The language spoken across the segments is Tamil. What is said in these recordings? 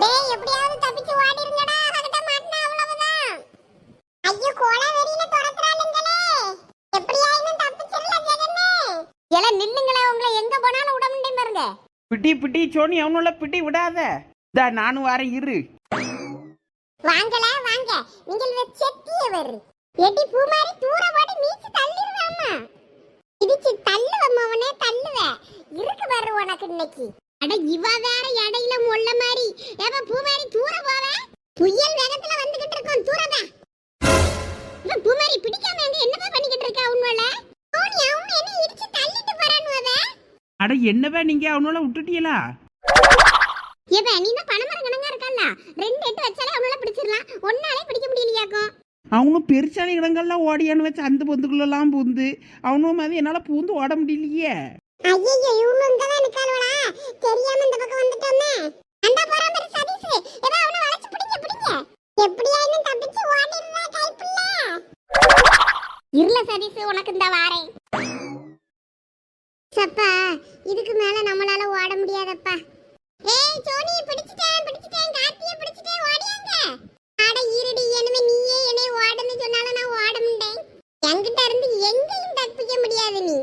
டேய் எப்படியாவது தப்பிச்சு ஓடிருங்கடா. அவகிட்ட மாட்டினா அவ்வளவுதான். ஐயோ கோலா வெறியில துரத்துறானுங்களே எப்படியாயினும் தப்பிச்சிரல ஜெகனே. எல நில்லுங்களே உங்களை எங்க போனாலும் விட முடியும் பாருங்க. பிட்டி பிட்டி சோனி அவனுள்ள பிட்டி விடாத. இதா நானும் வரேன் இரு. வாங்கல வாங்க. நீங்கள் செத்தியவர். எடி பூ மாதிரி தூர ஓடி மீச்சு தள்ளிடுவாமா இடிச்சு தள்ளுவம் அவனே தள்ளுவ. இருக்கு பாரு உனக்கு இன்னைக்கு. அட இவ வேற இடையில முள்ள மாதிரி ஏப்ப பூ மாதிரி தூர போவ? புயல் வேகத்துல வந்துகிட்டு இருக்கோம் இவ பூ பிடிக்காம எங்க என்னப்பா பண்ணிக்கிட்டு இருக்கா உன்னோட? சோனி அவன் என்ன இடிச்சு தள்ளிட்டு போறான்னு அவ? அட என்னவே நீங்க அவனோட விட்டுட்டீங்களா? ஏப்ப நீ தான் பணமரம் கணங்கா இருக்கல்ல ரெண்டு எட்டு வச்சாலே அவனால பிடிச்சிடலாம். ஒன்னாலே பிடிக்க முடியலையாக்கும். அவனும் பெருசான இடங்கள்லாம் ஓடியான்னு வச்சு அந்த பொந்துக்குள்ளெல்லாம் பூந்து அவனும் மாதிரி என்னால் பூந்து ஓட முடியலையே. ஐயோ இவங்க தான் தெரியாம இந்த பக்கம் வந்துட்டோமே அந்த போறான் பாரு சதீஷ் ஏதோ அவனை வளைச்சு பிடிங்க பிடிங்க எப்படியாயினும் தப்பிச்சு ஓடிடுறா கைப்புள்ள இருல உனக்கு இந்த வாரேன். சப்பா இதுக்கு மேல நம்மளால ஓட முடியாதப்பா. ஏய் சோனி பிடிச்சிட்டேன் பிடிச்சிட்டேன் கார்த்தியை பிடிச்சிட்டேன் ஓடியாங்க அட இருடி என்னமே நீயே என்னை ஓடுன்னு சொன்னாலும் நான் ஓட முடியேன் என்கிட்ட இருந்து எங்கேயும் தப்பிக்க முடியாது நீ.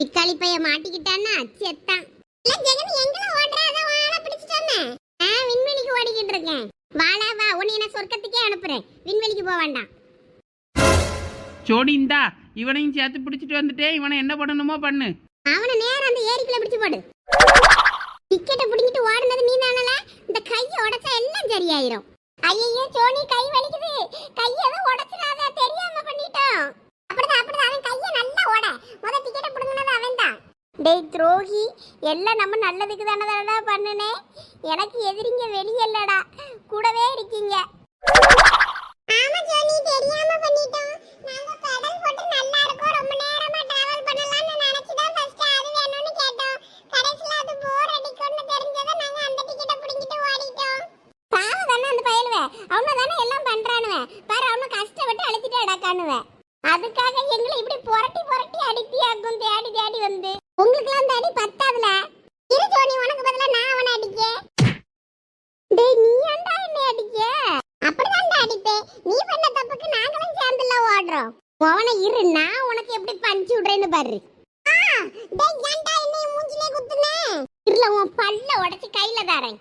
பிக்காளி பைய மாட்டிக்கிட்டான்னா செத்தான். இல்ல ஜெகன் எங்கல ஓடுற? அத வாழ பிடிச்சிட்டானே ஆ விண்வெளிக்கு ஓடிக்கிட்டு இருக்கேன். வாழா வா உன்னை நான் சொர்க்கத்துக்கே அனுப்புறேன். விண்வெளிக்கு போக வேண்டாம். சோனி இந்தா. இவனையும் சேர்த்து பிடிச்சிட்டு வந்துட்டே இவனை என்ன பண்ணணுமோ பண்ணு. அவனை நேரா அந்த ஏரிக்குள்ள பிடிச்சு போடு. டிக்கெட்டை பிடிங்கிட்டு ஓடுனது நீ தானல? இந்த கையை உடைச்சா எல்லாம் சரியாயிரும். ஐயோ சோனி கை வலிக்குது. கையை எதுவும் உடைச்சிடாத. தெரியாம பண்ணிட்டோம். அப்படிதான் அப்படிதான். அவன் கையை நல்லா ஓட. முத டிக்கெட்டை பிடுங்கினது அவன் தான் டேய் துரோகி. எல்லாம் நம்ம நல்லதுக்கு தானடா பண்ணுனே. எனக்கு எதிரிங்க வெளியல்லடா. கூடவே இருக்கீங்க. ஆமா ஜோனி தெரியாம பண்ணிட்டோம். நாங்க அதுக்காக எங்களை இப்படி புரட்டி புரட்டி அடிப்பியாக்கும் தேடி தேடி வந்து. உங்களுக்கு அந்த அடி பத்து இரு ஜோனி உனக்கு பதிலா நான் அவனை அடிக்க டேய் நீ ஏன்டா என்னை அடிக்க அப்படிதான்டா அடிப்பேன் நீ பண்ண தப்புக்கு நாங்களும் சேர்ந்துல அவனை இரு நான் உனக்கு எப்படி பஞ்சு விடுறேன்னு பாரு. ஆ, டேய் ஏன்டா என்னை மூஞ்சிலே குத்துனே? இருல உன் பல்ல உடைச்சு கையில தாரேன்.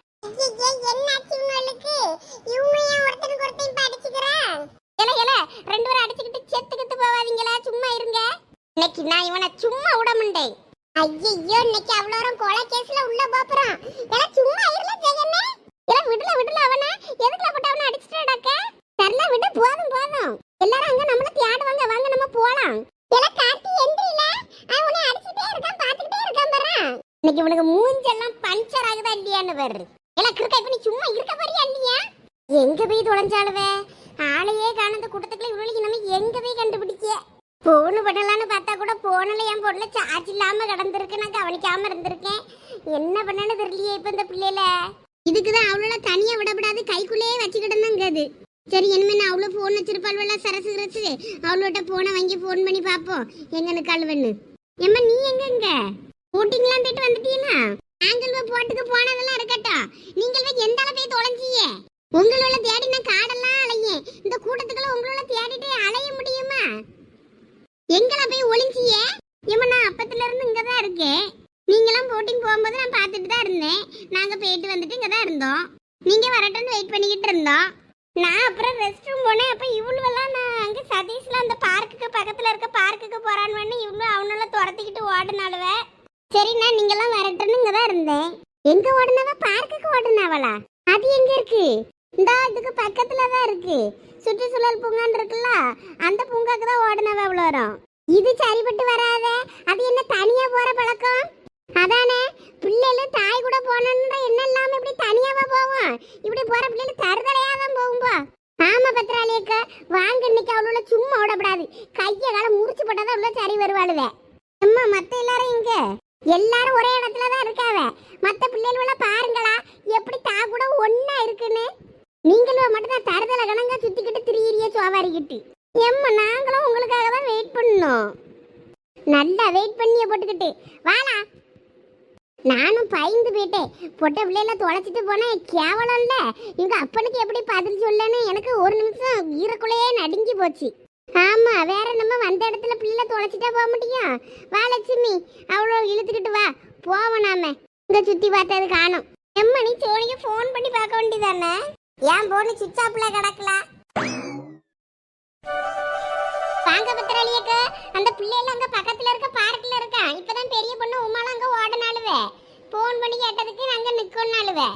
ரெண்டு பேரும் அடிச்சுக்கிட்டு செத்து கித்து போவாதீங்களா சும்மா இருங்க. இன்னைக்கு நான் இவனை சும்மா விட மாட்டேன். ஐயோ இன்னைக்கு அவ்வளோ கொலை கேஸ்ல உள்ள போப்புறான். இல சும்மா இருல ஜெகனே. இல விடல விடல அவனை. எதுக்குல போட்டு அவனை அடிச்சிட்டடாக்க தெரியல விடு போதும் போதும். எல்லாரும் அங்க நம்மள தேடுவாங்க. வாங்க நம்ம போலாம். எல கார்த்தி எந்திரில. அவன் உன்னை அடிச்சிட்டே இருக்கான். பாத்துக்கிட்டே இருக்கான் பாரு. இன்னைக்கு இவனுக்கு மூஞ்செல்லாம் பஞ்சர் ஆகுதா இல்லையான்னு பாரு. எல கிறுக்க இப்ப நீ சும்மா இருக்க போறியா இல்லையா? எங்க போய் தொலைஞ்சாளுவே ஆளையே காணந்த கூட்டத்துக்குள்ள இவளுக்கு நம்ம எங்க போய் கண்டுபிடிக்க போன் பண்ணலான்னு பார்த்தா கூட போன்ல என் பொருளை சார்ஜ் இல்லாம கிடந்திருக்கு. நான் கவனிக்காம இருந்திருக்கேன். என்ன பண்ணனு தெரியலையே இப்ப இந்த பிள்ளையில. இதுக்குதான் அவ்வளோ தனியா விடப்படாது. கைக்குள்ளேயே வச்சுக்கிட்டு தான்ங்க அது. சரி இனிமே நான் அவ்வளோ ஃபோன் வச்சிருப்பாள்வல சரசு சரசு. அவ்வளோட்ட ஃபோனை வாங்கி ஃபோன் பண்ணி பார்ப்போம் எங்கன்னு கழுவன்னு? ஏம்மா நீ எங்கங்க போட்டிங்லாம் போயிட்டு வந்துட்டீங்களா? நாங்கள் போட்டுக்கு போனதெல்லாம் இருக்கட்டும். நீங்கள் போய் எந்த அளவு போய் தொலைஞ்சியே? உங்களோட தேடின காடெல்லாம் அலையேன் இந்த கூட்டத்துக்குள்ள உங்களோட தேடிட்டு அலைய முடியுமா? எங்கள போய் ஒளிஞ்சியே? ஏம்மா நான் அப்பத்துல இருந்து இங்க தான் இருக்கேன் நீங்களாம் போட்டிங் போகும்போது நான் பார்த்துட்டு தான் இருந்தேன். நாங்கள் போயிட்டு வந்துட்டு இங்கே தான் இருந்தோம். நீங்கள் வரட்டும்னு வெயிட் பண்ணிக்கிட்டு இருந்தோம். நான் அப்புறம் ரெஸ்ட் ரூம் போனேன். அப்போ இவ்வளவெல்லாம் நான் அங்கே சதீஷ்ல அந்த பார்க்குக்கு பக்கத்தில் இருக்க பார்க்குக்கு போகிறான்னு இவ்வளோ அவனெல்லாம் துரத்திக்கிட்டு ஓடினாலுவே சரி நான் வரட்டுன்னு இங்கே தான் இருந்தேன். எங்கே ஓடினவ? பார்க்குக்கு ஓடினாவளா? அது எங்கே இருக்கு? இந்த இதுக்கு பக்கத்தில் தான் இருக்கு. சுற்றுச்சூழல் பூங்கான்னு இருக்குல்ல அந்த பூங்காக்கு தான் ஓடினவ அவ்வளோ வரும் இது சரிப்பட்டு வராத அது என்ன தனியா போற பழக்கம் அதானே பிள்ளைகள் தாய் கூட போனன்ற என்ன இல்லாம இப்படி தனியாவா போவோம்? இப்படி போற பிள்ளைகள் தருதலையா தான் போகும்போ. ஆமா பத்ராலியக்க வாங்க இன்னைக்கு அவ்வளோ சும்மா விடப்படாது. கைய காலம் முறிச்சு போட்டாதான் உள்ள சரி வருவாளுவே. அம்மா மத்த எல்லாரும் இங்க எல்லாரும் ஒரே இடத்துல தான் இருக்காவ. மத்த பிள்ளைகள பாருங்களா எப்படி தா கூட ஒன்னா இருக்குன்னு. நீங்களும் மட்டும் தான் தருதலை கணங்க சுத்திக்கிட்டு திரியிறிய சோவாரிக்கிட்டு. எம்மா நாங்களும் உங்களுக்காக தான் வெயிட் பண்ணோம் நல்லா வெயிட் பண்ணிய போட்டுக்கிட்டு. வாடா. நானும் பயந்து போயிட்டேன். பொட்டை பிள்ளையெல்லாம் தொலைச்சிட்டு போனேன் கேவலம் இல்ல இவங்க அப்பனுக்கு எப்படி பதில் சொல்லன்னு எனக்கு ஒரு நிமிஷம் ஈரக்குள்ளையே நடுங்கி போச்சு. ஆமா வேற நம்ம வந்த இடத்துல பிள்ளை தொலைச்சிட்டா போக முடியும் வா லட்சுமி அவ்வளோ இழுத்துக்கிட்டு வா. போவோம் நாம. இங்க சுத்தி பார்த்தது காணும். எம்மணி சோனிக்கு ஃபோன் பண்ணி பார்க்க வேண்டியதானே? ஏன் போன சுவிட்ச் ஆஃப்ல கிடக்கல? வாங்க பத்திராளியக்க அந்த பிள்ளையெல்லாம் அங்க பக்கத்துல இருக்க பார்க்ல இருக்கான் இப்பதான் பெரிய பொண்ணு உமால அங்க ஓடனாலுவே போன் பண்ணி கேட்டதுக்கு நாங்க நிக்கோனாலுவே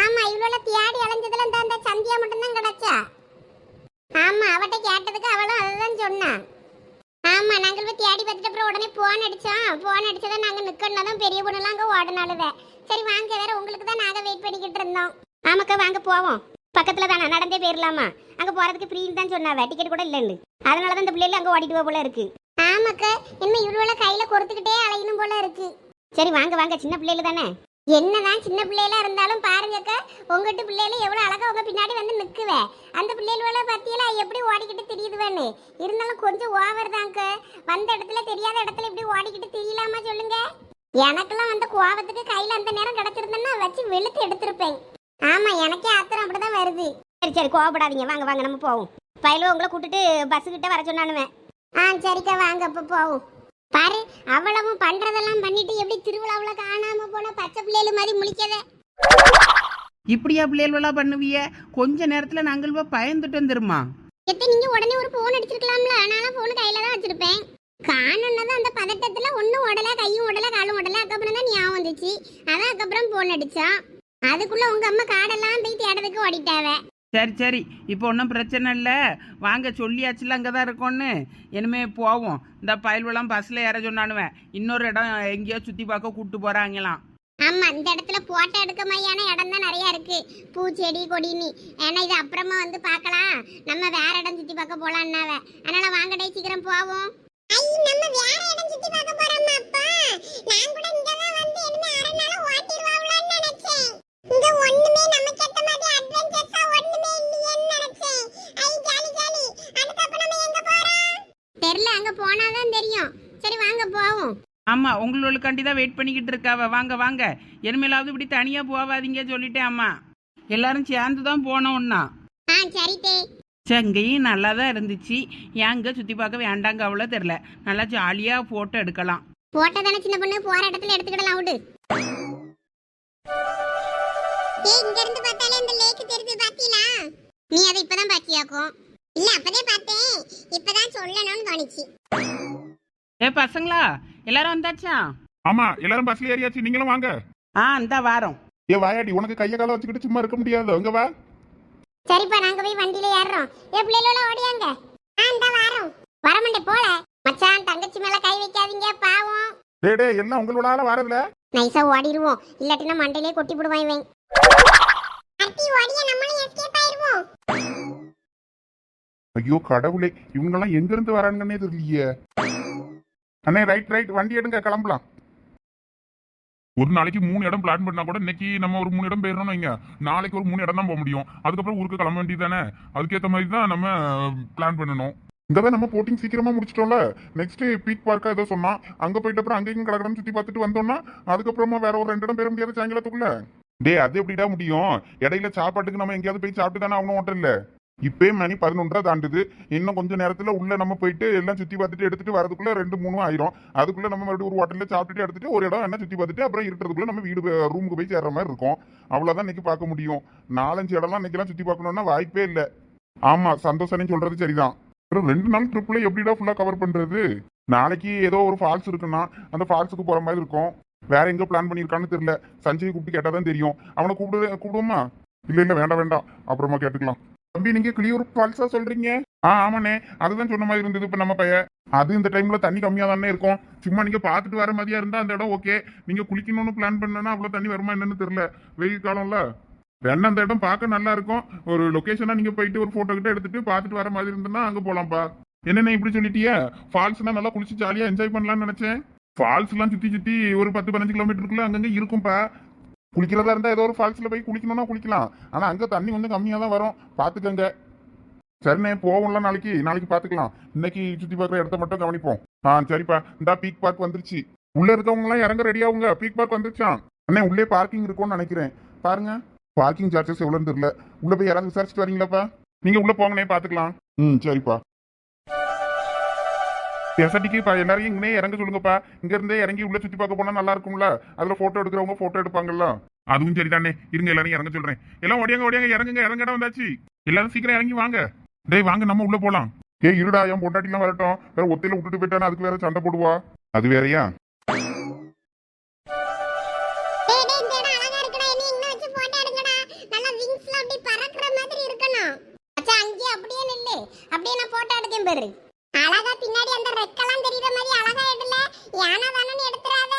ஆமா இவ்வளவு தேடி அலைஞ்சதுல இந்த அந்த சந்தியா மட்டும் தான் கிடைச்சா? ஆமா அவட்ட கேட்டதுக்கு அவளும் அதுதான் சொன்னா. ஆமா நாங்கள் போய் தேடி பார்த்துட்டு அப்புறம் உடனே போன் அடிச்சோம். போன் அடிச்சதை நாங்க நிக்கணும் தான் பெரிய பொண்ணுலாம் அங்க ஓடனாலுவே சரி வாங்க வேற உங்களுக்கு தான் நாங்க வெயிட் பண்ணிக்கிட்டு இருந்தோம். ஆமாக்கா வாங்க போவோம். பக்கத்துல தானே நடந்தே போயிடலாமா அங்க போறதுக்கு ஃப்ரீன்னு தான் சொன்னாவ. டிக்கெட் கூட இல்லைன்னு. அதனால தான் இந்த பிள்ளைல அங்க ஓடிட்டு போல இருக்கு. ஆமாக்கா இனிமே இவ்வளவு கையில கொடுத்துக்கிட்டே அலையணும் போல இருக்கு. சரி வாங்க வாங்க. சின்ன பிள்ளைல தானே? என்னதான் சின்ன பிள்ளையில இருந்தாலும் பாருங்கக்கா உங்ககிட்ட பிள்ளைகள எவ்வளவு அழகா உங்க பின்னாடி வந்து நிக்குவே. அந்த பிள்ளைகள பத்தியில எப்படி ஓடிக்கிட்டு தெரியுதுவேன்னு. இருந்தாலும் கொஞ்சம் ஓவர் தாங்க வந்த இடத்துல தெரியாத இடத்துல இப்படி ஓடிக்கிட்டு தெரியலாமா சொல்லுங்க? எனக்கெல்லாம் வந்து கோவத்துக்கு கையில அந்த நேரம் கிடைச்சிருந்தேன்னா வச்சு வெளுத்து எடுத்திருப்பேன். ஆமா எனக்கே ஆத்திரம் அப்படிதான் வருது. சரி சரி கோவப்படாதீங்க. வாங்க வாங்க நம்ம போவோம். பயிலும் உங்களை கூட்டிட்டு பஸ் கிட்ட வர சொன்னானுவேன். ஆ சரிக்கா வாங்க அப்ப போவோம். பாரு அவ்வளவும் பண்றதெல்லாம் பண்ணிட்டு எப்படி திருவிழாவுல காணாம போன பச்சை பிள்ளைகள் மாதிரி முழிக்கத? இப்படியா பிள்ளைகளெல்லாம் பண்ணுவிய? கொஞ்ச நேரத்துல நாங்கள் போய் பயந்துட்டு வந்துருமா எத்த நீங்க உடனே ஒரு போன் அடிச்சிருக்கலாம்ல. ஆனாலும் போன் கையில தான் வச்சிருப்பேன். காணுன்னது அந்த பதட்டத்துல ஒண்ணும் உடல கையும் உடல காலும் உடல அதுக்கப்புறம் தான் ஞாபகம் வந்துச்சு. அதான் அதுக்கப்புறம் போன் அடிச்சான் அதுக்குள்ள உங்க அம்மா காடெல்லாம் போய் தேடதுக்கு ஓடிட்டாவ. சரி சரி. இப்போ ஒன்றும் பிரச்சனை இல்லை. வாங்க சொல்லியாச்சுல அங்கே தான் இருக்கோன்னு. இனிமே போவோம். இந்த பயல்வெல்லாம் பஸ்ஸில் ஏற சொன்னானுவேன். இன்னொரு இடம் எங்கேயோ சுற்றி பார்க்க கூப்பிட்டு போகிறாங்களாம் ஆமா இந்த இடத்துல போட்டோ எடுக்க மாதிரியான இடம் தான் நிறைய இருக்கு. பூச்செடி கொடின்னு. ஏன்னா இது அப்புறமா வந்து பார்க்கலாம். நம்ம வேற இடம் சுத்தி பார்க்க போலான்னாவ. அதனால வாங்கடே சீக்கிரம் போவோம். ஐ நம்ம வேற இடம் சுத்தி பார்க்க போறோமா அப்பா? நான் கூட இங்க தான் வந்து இனிமே அரை நாள் ஓட்டிடுவாங்களான்னு நினைச்சேன். இங்க ஒண்ணுமே நமக்கு ஏத்த மாதிரி அட்வென்ச்சர்ஸா ஒண்ணுமே இல்லையேன்னு நினைச்சேன் ஐ ஜாலி ஜாலி அடுத்து அப்ப நம்ம எங்க போறோம் தெரியல அங்க போனாதான் தெரியும். சரி வாங்க போவோம். ஆமாம் உங்களுக்காண்டி தான் வெயிட் பண்ணிக்கிட்டு இருக்காவ வாங்க வாங்க. இனிமேலாவது இப்படி தனியாக போகாதீங்க சொல்லிட்டேன் அம்மா. எல்லாரும் சேர்ந்து தான் போனோம்னா ஆ சரி தே. செங்கையும் நல்லா தான் இருந்துச்சு ஏங்க சுற்றி பார்க்க வேண்டாங்க அவ்வளோ தெரில நல்லா ஜாலியாக ஃபோட்டோ எடுக்கலாம். போட்டோ தானே சின்ன பொண்ணு? போற இடத்துல எடுத்துக்கிடலாம் விடு. ஏய் இங்க இருந்து பார்த்தாலே இந்த நீ அதை இப்பதான் பாத்தியாக்கும் இல்ல அப்பதே பார்த்தேன். இப்பதான் சொல்லணும்னு தோணுச்சு. ஏ பசங்களா எல்லாரும் வந்தாச்சா? ஆமா எல்லாரும் பஸ்ல ஏறியாச்சு. நீங்களும் வாங்க. ஆ இந்த வாரம். ஏ வாயாடி உனக்கு கைய கால வச்சுக்கிட்டு சும்மா இருக்க முடியாது? அங்க வா. சரிப்பா நாங்க போய் வண்டியில ஏறுறோம். ஏ பிள்ளைகளோட ஓடியாங்க. ஆ இந்த வாரம். வரமண்டே போல. மச்சான் தங்கச்சி மேல கை வைக்காதீங்க பாவம். டே டே எல்லாம் உங்களோட வரதுல? நைஸா ஓடிடுவோம். இல்லாட்டினா மண்டையிலே கொட்டி போடுவான் இவன். அத்தி ஓடிய நம்மளும் எஸ்கேப் ஆயிருவோம் ஐயோ கடவுளே இவங்கெல்லாம் எங்க இருந்து வரானுங்கன்னே தெரியலையே. அண்ணே ரைட் ரைட் வண்டி எடுங்க கிளம்பலாம். ஒரு நாளைக்கு மூணு இடம் பிளான் பண்ணா கூட இன்னைக்கு நம்ம ஒரு மூணு இடம் போயிடணும் வைங்க. நாளைக்கு ஒரு மூணு இடம் தான் போக முடியும். அதுக்கப்புறம் ஊருக்கு கிளம்ப வேண்டியது தானே அதுக்கேற்ற மாதிரி தான் நம்ம பிளான் பண்ணணும். இந்த நம்ம போட்டிங் சீக்கிரமா முடிச்சிட்டோம்ல. நெக்ஸ்ட் பீக் பார்க்கா ஏதோ சொன்னா அங்க போயிட்டு அப்புறம் அங்கேயும் கடற்கடன் சுத்தி பார்த்துட்டு வந்தோம்னா அதுக்கப்புறமா வேற ஒரு ரெண்டு இடம் பேர முடியாது சாயங்காலத்துக்குள்ள டேய் அது எப்படிடா முடியும்? இடையில சாப்பாட்டுக்கு நம்ம எங்கேயாவது போய் சாப்பிட்டு தானே ஆகணும் ஹோட்டல்ல? இப்பயே மணி பதினொன்றா தாண்டுது. இன்னும் கொஞ்சம் நேரத்துல உள்ள நம்ம போயிட்டு எல்லாம் சுத்தி பார்த்துட்டு எடுத்துட்டு வரதுக்குள்ள ரெண்டு மூணு ஆயிரும். அதுக்குள்ள நம்ம மறுபடியும் ஒரு ஹோட்டல்ல சாப்பிட்டுட்டு எடுத்துட்டு ஒரு இடம் என்ன சுத்தி பார்த்துட்டு அப்புறம் இருக்கிறதுக்குள்ள நம்ம வீடு ரூமுக்கு போய் சேர்ற மாதிரி இருக்கும். அவ்வளவுதான் இன்னைக்கு பார்க்க முடியும். நாலஞ்சு இடம்லாம் இன்னைக்கெல்லாம் சுத்தி பார்க்கணும்னா வாய்ப்பே இல்லை. ஆமா சந்தோஷம் சொல்றது சரிதான். அப்புறம் ரெண்டு நாள் ட்ரிப்ல எப்படிடா ஃபுல்லா கவர் பண்றது? நாளைக்கு ஏதோ ஒரு ஃபால்ஸ் இருக்குன்னா அந்த ஃபால்ஸுக்கு போற மாதிரி இருக்கும். வேற எங்க பிளான் பண்ணியிருக்கான்னு தெரியல. சஞ்சய் கூப்பிட்டு கேட்டாதான் தெரியும். அவனை கூப்பிடு கூப்பிடுவோமா? இல்ல இல்ல வேண்டாம் வேண்டாம். அப்புறமா கேட்டுக்கலாம். தம்பி நீங்க கிளியூர் ஃபால்ஸா சொல்றீங்க. ஆ ஆமாண்ணே. அதுதான் சொன்ன மாதிரி இருந்தது இப்ப நம்ம பையன் அது இந்த டைம்ல தண்ணி கம்மியா தானே இருக்கும். சும்மா நீங்க பாத்துட்டு வர மாதிரியா இருந்தா அந்த இடம் ஓகே நீங்க குளிக்கணும்னு பிளான் பண்ணனா அவ்வளவு தண்ணி வருமா என்னன்னு தெரியல. வெயில் காலம்ல. வேணா அந்த இடம் பார்க்க நல்லா இருக்கும். ஒரு லொகேஷனா நீங்க போயிட்டு ஒரு போட்டோ கிட்ட எடுத்துட்டு பாத்துட்டு வர மாதிரி இருந்ததுன்னா அங்க போலாம்ப்பா. என்னென்ன இப்படி சொல்லிட்டியே? ஃபால்ஸ்னா நல்லா குளிச்சு ஜாலியா என்ஜாய் பண்ணலாம்னு நினைச்சேன். ஃபால்ஸ் எல்லாம் சுத்தி சுத்தி ஒரு பத்து பதினஞ்சு கிலோமீட்டருக்குள்ள அங்கங்க இருக்கும்பா. குளிக்கிறதா இருந்தா ஏதோ ஒரு ஃபால்ஸ்ல போய் குளிக்கணும்னா குளிக்கலாம். ஆனா அங்க தண்ணி வந்து கம்மியா தான் வரும். பாத்துக்கங்க. சரிண்ணே போவோம்ல நாளைக்கு. நாளைக்கு பாத்துக்கலாம். இன்னைக்கு சுத்தி பார்க்குற இடத்த மட்டும் கவனிப்போம். ஆ சரிப்பா. இந்தா பீக் பார்க் வந்துருச்சு. உள்ள இருக்கவங்க எல்லாம் இறங்க ரெடியாவுங்க பீக் பார்க் வந்துருச்சான் அண்ணே உள்ளே பார்க்கிங் இருக்கும்னு நினைக்கிறேன். பாருங்க. பார்க்கிங் சார்ஜஸ் எவ்வளோன்னு தெரியல. உள்ள போய் யாராவது விசாரிச்சுட்டு வரீங்களாப்பா? நீங்க உள்ள போங்கண்ணே பாத்துக்கலாம். ம் சரிப்பா. எஸ்ஆர்டிக்கு இப்போ எல்லாரையும் இங்கே இறங்க சொல்லுங்கப்பா. இங்கேருந்தே இறங்கி உள்ள சுற்றி பார்க்க போனால் நல்லா இருக்கும்ல? அதில் ஃபோட்டோ எடுக்கிறவங்க ஃபோட்டோ எடுப்பாங்கல்ல? அதுவும் சரிதானே. இருங்க எல்லாரையும் இறங்க சொல்கிறேன் எல்லாம் ஒடியாங்க ஓடியாங்க இறங்குங்க இறங்க இடம் வந்தாச்சு. எல்லாரும் சீக்கிரம் இறங்கி வாங்க. டேய் வாங்க நம்ம உள்ளே போகலாம் ஏ இருடா என் பொண்டாட்டிலாம் வரட்டும். வேற ஒத்தையில விட்டுட்டு போயிட்டானா அதுக்கு வேற சண்டை போடுவா. அது வேறையா? அப்படியே நான் போட்டோ எடுக்கேன் பாரு. அந்த ரெக்கெல்லாம் தெரியுற மாதிரி அழகா எடுல. யானா தானே எடுத்துறாத.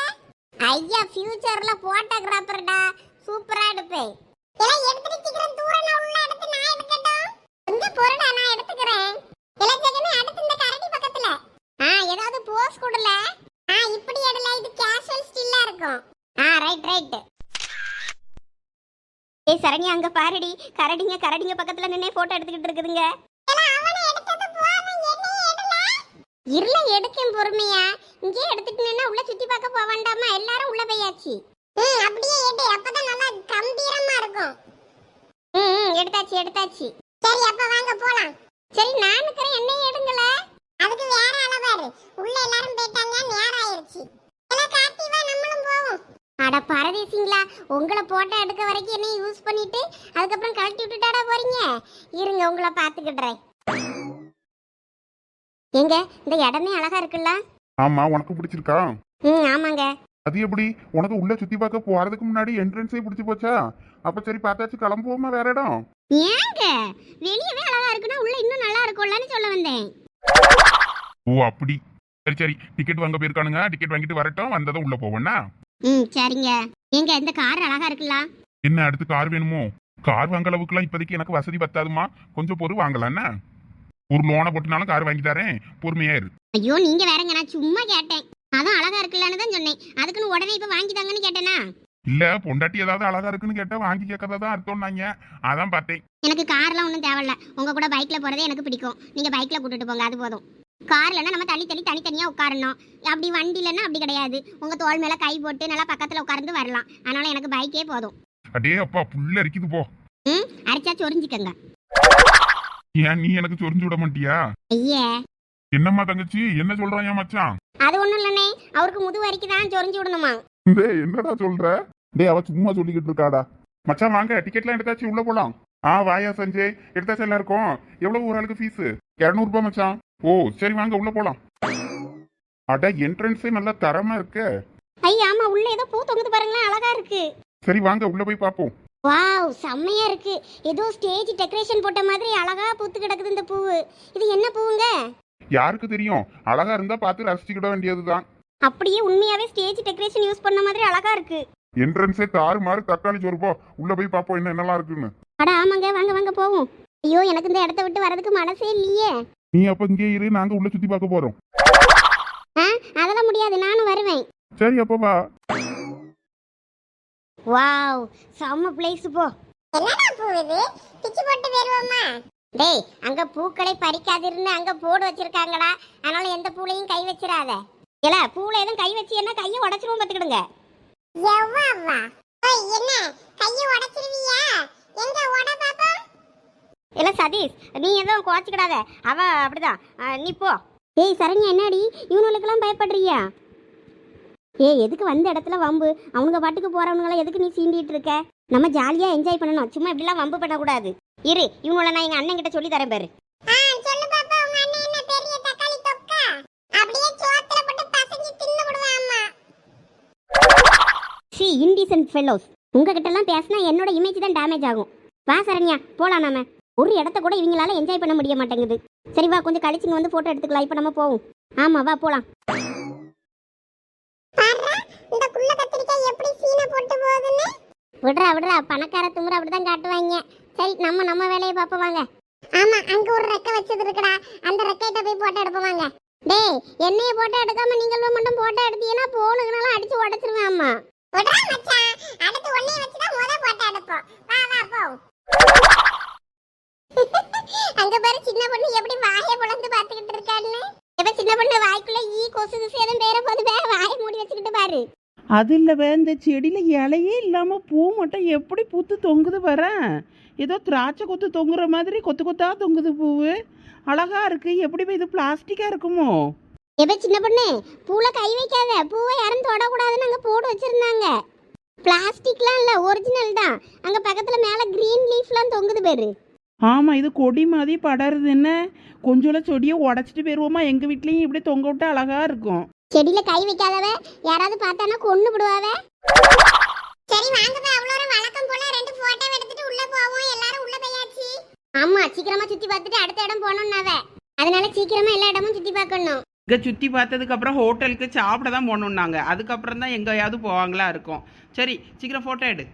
ஐயா ஃபியூச்சர்ல போட்டோகிராஃபர்டா சூப்பரா எடுப்பேன் எல்லாம் எடுத்துட்டு சீக்கிரம் தூரம் நான் உள்ள எடுத்து நான் எடுக்கட்டும். கொஞ்சம் பொருடா நான் எடுத்துக்கிறேன். எல்லாம் ஜெகமே அடுத்து இந்த கரடி பக்கத்துல. ஆ ஏதாவது போஸ் கொடுல. ஆ இப்படி எடுல. இது கேஷுவல் ஸ்டில்லா இருக்கும். ஆ ரைட் ரைட் ஏய் சரணி அங்க பாருடி. கரடிங்க கரடிங்க பக்கத்துல நின்னே போட்டோ எடுத்துக்கிட்டு இருக்குதுங்க. இருள எடுக்கேன் பொறுமையா? இங்கே எடுத்துட்டு உள்ள சுத்தி பார்க்க போக வேண்டாமா? எல்லாரும் உள்ள போயாச்சு. ம் அப்படியே எடு. அப்பதான் நல்லா கம்பீரமா இருக்கும். ம் ம், எடுத்தாச்சு எடுத்தாச்சு. சரி அப்ப வாங்க போலாம். சரி நான் இருக்கிறேன் என்ன எடுங்கள. அதுக்கு வேற ஆள பாரு. உள்ள எல்லாரும் போயிட்டாங்க நேரம் ஆயிருச்சு எல்லாம் காட்டி நம்மளும் போவோம். அட பரதேசிங்களா உங்களை போட்டோ எடுக்க வரைக்கும் என்ன யூஸ் பண்ணிட்டு அதுக்கப்புறம் கழட்டி விட்டுட்டாடா போறீங்க? இருங்க உங்களை பார்த்துக்கிடுறேன். எங்க இந்த இடமே அழகா இருக்குல்ல? ஆமா உனக்கு பிடிச்சிருக்கா? ம் ஆமாங்க. அது எப்படி? உனக்கு உள்ள சுத்தி பார்க்க போறதுக்கு முன்னாடி என்ட்ரன்ஸே பிடிச்சி போச்சா? அப்ப சரி பார்த்தாச்சு கிளம்புவோமா வேற இடம்? ஏங்க வெளியவே அழகா இருக்குன்னா உள்ள இன்னும் நல்லா இருக்கும்லன்னு சொல்ல வந்தேன். ஓ அப்படி. சரி சரி டிக்கெட் வாங்க போயிருக்கானுங்க. டிக்கெட் வாங்கிட்டு வரட்டும் வந்ததும் உள்ள போவோம்னா? ம் சரிங்க. எங்க இந்த கார் அழகா இருக்குல்ல? என்ன அடுத்து கார் வேணுமோ? கார் வாங்க அளவுக்குலாம் இப்போதைக்கு எனக்கு வசதி பத்தாதுமா? கொஞ்சம் பொறு வாங்கலாம்னா? ஒரு லோனை போட்டுனாலும் கார் வாங்கி தரேன். பொறுமையா இரு. ஐயோ நீங்க வேறங்க. நான் சும்மா கேட்டேன். அதான் அழகா இருக்குல்லன்னு தான் சொன்னேன். அதுக்குன்னு உடனே இப்ப வாங்கி தாங்கன்னு கேட்டேனா? இல்ல பொண்டாட்டி ஏதாவது அழகா இருக்குன்னு கேட்டா வாங்கி கேட்கறதா தான் அர்த்தம்னாங்க. அதான் பார்த்தேன். எனக்கு கார்லாம் ஒன்றும் தேவையில்ல. உங்க கூட பைக்ல போறதே எனக்கு பிடிக்கும். நீங்க பைக்ல கூட்டிட்டு போங்க அது போதும். கார்லன்னா நம்ம தள்ளி தள்ளி தனித்தனியா உட்காரணும். அப்படி வண்டிலன்னா அப்படி கிடையாது. உங்க தோள் மேல கை போட்டு நல்லா பக்கத்துல உட்கார்ந்து வரலாம். அதனால எனக்கு பைக்கே போதும். அடே அப்பா புல்ல இருக்குது போ. ம் அரைச்சா சொரிஞ்சுக்கங்க. ஏன் நீ எனக்கு சொரிஞ்சு விட மாட்டியா? ஐயே. என்னம்மா தங்கச்சி? என்ன சொல்றான் என் மச்சான்? அது ஒண்ணும் இல்லனே அவருக்கு முது வரைக்கும் தான் சொரிஞ்சு விடணுமா? டேய் என்னடா சொல்ற? டேய் அவ சும்மா சொல்லிக்கிட்டு இருக்காடா. மச்சான் வாங்க டிக்கெட்லாம் எடுத்தாச்சு உள்ள போலாம். ஆ வாயா சஞ்சய். எடுத்தாச்சு எல்லாருக்கும்? எவ்வளவு ஒரு ஆளுக்கு ஃபீஸ் இரநூறுபா மச்சான். ஓ சரி வாங்க உள்ள போலாம். அட என்ட்ரன்ஸே நல்லா தரமா இருக்கு. ஐயா ஆமா உள்ள ஏதோ பூ தொங்குது பாருங்களேன் அழகா இருக்கு. சரி வாங்க உள்ள போய் பாப்போம் வாவ் செம்மையா இருக்கு. ஏதோ ஸ்டேஜ் டெக்கரேஷன் போட்ட மாதிரி அழகா பூத்து கிடக்குது இந்த பூவு. இது என்ன பூவுங்க? யாருக்கு தெரியும்? அழகா இருந்தா பார்த்து ரசிச்சுக்கிட வேண்டியதுதான். அப்படியே உண்மையாவே ஸ்டேஜ் டெக்கரேஷன் யூஸ் பண்ண மாதிரி அழகா இருக்கு. என்ட்ரன்ஸே தாறு மாறு தக்காளி சோறு போ. உள்ள போய் பாப்போம் என்ன என்னலாம் இருக்குன்னு. அட ஆமாங்க. வாங்க வாங்க போவோம். ஐயோ எனக்கு இந்த இடத்த விட்டு வரதுக்கு மனசே இல்லையே. நீ அப்ப இங்கே இரு. நாங்க உள்ள சுத்தி பார்க்க போறோம். அதெல்லாம் முடியாது. நானும் வருவேன். சரி அப்ப வா. வாவ் செம்ம பிளேஸ் போ. என்னடா பூ இது? பிச்சு போட்டு வருவோமா டேய் அங்க பூக்களை பறிக்காதிருந்து அங்க போர்டு வச்சிருக்காங்கடா. அதனால எந்த பூலையும் கை வச்சிராத இல்ல பூல எதுவும் கை வச்சீங்கன்னா கையை உடைச்சிருவோம் பாத்துக்கிடுங்க என்ன? கையை உடைச்சிருவியா? எங்க உட பாப்பா? இல்ல சதீஷ் நீ எதுவும் குறைச்சிக்கிடாத. அவ அப்படிதான். நீ போ. ஏய் சரண்யா என்னடி? இவனுங்களுக்கெல்லாம் பயப்படுறியா? ஏய் எதுக்கு வந்த இடத்துல வம்பு? அவனுங்க பாட்டுக்கு போறவனுங்கள எதுக்கு நீ சீண்டிட்டு இருக்க? நம்ம ஜாலியா என்ஜாய் பண்ணணும். சும்மா இப்படிலாம் வம்பு பண்ணக்கூடாது. இரு இவங்கள நான் எங்க அண்ணன் கிட்ட சொல்லி தரேன் பாரு. சி இன்டீசன்ட் ஃபெல்லோஸ் உங்ககிட்ட எல்லாம் பேசினா என்னோட இமேஜ் தான் டேமேஜ் ஆகும். வா சரண்யா போலாம் நாம. ஒரு இடத்த கூட இவங்களால என்ஜாய் பண்ண முடிய மாட்டேங்குது. சரி வா கொஞ்சம் கழிச்சுங்க வந்து போட்டோ எடுத்துக்கலாம். இப்போ நம்ம போவோம். ஆமா வா போலாம் இந்த குள்ள கத்திரிக்காய் எப்படி சீனை போட்டு போகுதுன்னு விடுறா விடுறா. பணக்கார தும்புற அப்படிதான் காட்டுவாங்க. சரி நம்ம நம்ம வேலையை பார்ப்போம் வாங்க. ஆமா அங்க ஒரு ரெக்கை வச்சது இருக்குடா. அந்த ரெக்கைட்ட போய் போட்டோ எடுப்போம் வாங்க. டேய் என்னைய போட்டோ எடுக்காம நீங்களும் மட்டும் போட்டோ எடுத்தீங்கன்னா போனுக்குனால அடிச்சு உடைச்சிருவேன் அம்மா. விடுறா மச்சான். அடுத்து ஒண்ணே வச்சு தான் முத போட்டோ எடுப்போம். வா வா போ. அங்க பாரு சின்ன பொண்ணு எப்படி வாயை புலந்து பாத்துக்கிட்டு இருக்கான்னு. இப்ப சின்ன பொண்ணு வாய்க்குள்ள ஈ கொசு கிசு எதுவும் பேர போது வாயை மூடி வச்சுக்கிட்டு பாரு. அது இல்லவே இந்த செடியில் இலையே இல்லாமல் பூ மட்டும் எப்படி பூத்து தொங்குது வரேன் ஏதோ திராட்சை கொத்து தொங்குற மாதிரி கொத்து கொத்தா தொங்குது பூவு. அழகா இருக்கு. எப்படி இது பிளாஸ்டிக்காக இருக்குமோ? எப்ப சின்ன பொண்ணு பூல கை வைக்காத. பூவை யாரும் தொடக்கூடாதுன்னு அங்க போட்டு வச்சிருந்தாங்க. பிளாஸ்டிக்லாம் இல்ல ஒரிஜினல் தான். அங்க பக்கத்துல மேல கிரீன் லீஃப்லாம் தொங்குது பேரு. ஆமாம் இது கொடி மாதிரி படருது என்ன கொஞ்சோல செடியை உடச்சிட்டு போயிடுவோமா எங்கள் வீட்லேயும் இப்படி தொங்க விட்டா அழகா இருக்கும். செடியில கை வைக்காதவ யாராவது பார்த்தானா கொன்னு விடுவாவ சரி வாங்கப்பா. அவ்வளோ வழக்கம் போல ரெண்டு போட்டோ எடுத்துட்டு உள்ள போவோம். எல்லாரும் உள்ள போயாச்சு. ஆமா சீக்கிரமா சுத்தி பார்த்துட்டு அடுத்த இடம் போகணும்னாவ. அதனால சீக்கிரமா எல்லா இடமும் சுத்தி பார்க்கணும். இங்கே சுற்றி பார்த்ததுக்கப்புறம் ஹோட்டலுக்கு சாப்பிட தான் போகணுன்னாங்க அதுக்கப்புறம் தான் எங்கேயாவது போவாங்களா இருக்கும். சரி சீக்கிரம் ஃபோட்டோ எடு.